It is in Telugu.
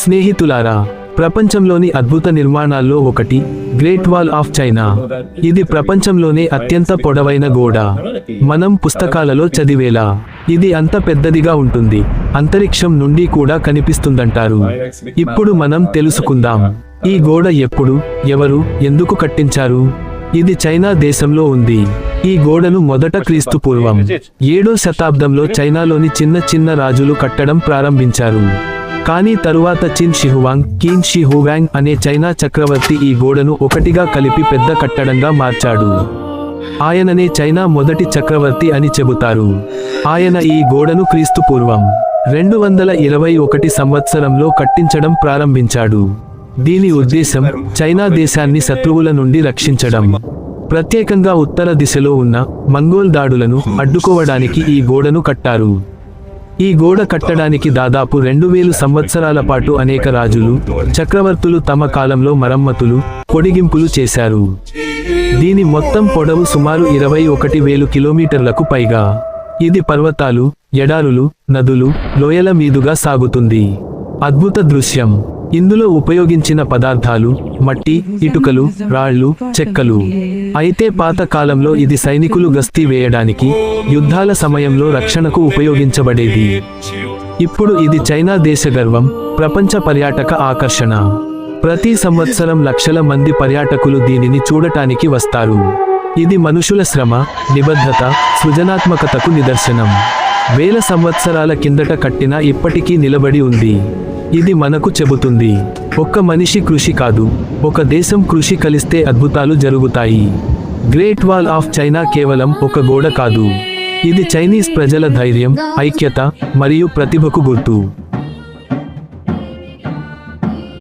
స్నేహితులారా ప్రపంచంలోని అద్భుత నిర్మాణాల్లో ఒకటి గ్రేట్ వాల్ ఆఫ్ చైనా. ఇది ప్రపంచంలోనే అత్యంత పొడవైన గోడ. మనం పుస్తకాలలో చదివేలా. ఇది అంత పెద్దదిగా ఉంటుంది. అంతరిక్షం నుండి కూడా కనిపిస్తుందంటారు. ఇప్పుడు మనం తెలుసుకుందాం. ఈ గోడ ఎప్పుడు ఎవరు ఎందుకు కట్టించారు? ఇది చైనా దేశంలో ఉంది. ఈ గోడను మొదట క్రీస్తు పూర్వం ఏడో శతాబ్దంలో చైనాలోని చిన్న చిన్న రాజులు కట్టడం ప్రారంభించారు. కానీ తరువాత చిన్ షిహువాంగ్ కీన్ షిహువాంగ్ అనే చైనా చక్రవర్తి ఈ గోడను ఒకటిగా కలిపి పెద్ద కట్టడంగా మార్చాడు. ఆయననే చైనా మొదటి చక్రవర్తి అని చెబుతారు. ఆయన ఈ గోడను క్రీస్తు పూర్వం రెండు వందల ఇరవై ఒకటి సంవత్సరంలో కట్టించడం ప్రారంభించాడు. దీని ఉద్దేశం చైనా దేశాన్ని శత్రువుల నుండి రక్షించడం. ప్రత్యేకంగా ఉత్తర దిశలో ఉన్న మంగోల్ దాడులను అడ్డుకోవడానికి ఈ గోడను కట్టారు. ఈ గోడ కట్టడానికి దాదాపు రెండు వేలు సంవత్సరాల పాటు అనేక రాజులు చక్రవర్తులు తమ కాలంలో మరమ్మతులు పొడిగింపులు చేశారు. దీని మొత్తం పొడవు సుమారు ఇరవై ఒకటి వేలు కిలోమీటర్లకు పైగా. ఇది పర్వతాలు ఎడారులు నదులు లోయల మీదుగా సాగుతుంది. అద్భుత దృశ్యం. ఇందులో ఉపయోగించిన పదార్థాలు మట్టి ఇటుకలు రాళ్ళు చెక్కలు. అయితే పాత కాలంలో ఇది సైనికులు గస్తీ వేయడానికి యుద్ధాల సమయంలో రక్షణకు ఉపయోగించబడేది. ఇప్పుడు ఇది చైనా దేశ గర్వం ప్రపంచ పర్యాటక ఆకర్షణ. ప్రతి సంవత్సరం లక్షల మంది పర్యాటకులు దీనిని చూడటానికి వస్తారు. ఇది మనుషుల శ్రమ నిబద్ధత సృజనాత్మకతకు నిదర్శనం. వేల సంవత్సరాల కిందట కట్టిన ఇప్పటికీ నిలబడి ఉంది. ఇది మనకు చెబుతుంది. ఒక్క మనిషి కృషి కాదు ఒక దేశం కృషి కలిస్తే అద్భుతాలు జరుగుతాయి. గ్రేట్ వాల్ ఆఫ్ చైనా కేవలం ఒక గోడ కాదు. ఇది చైనీస్ ప్రజల ధైర్యం ఐక్యత మరియు ప్రతిభకు గుర్తు.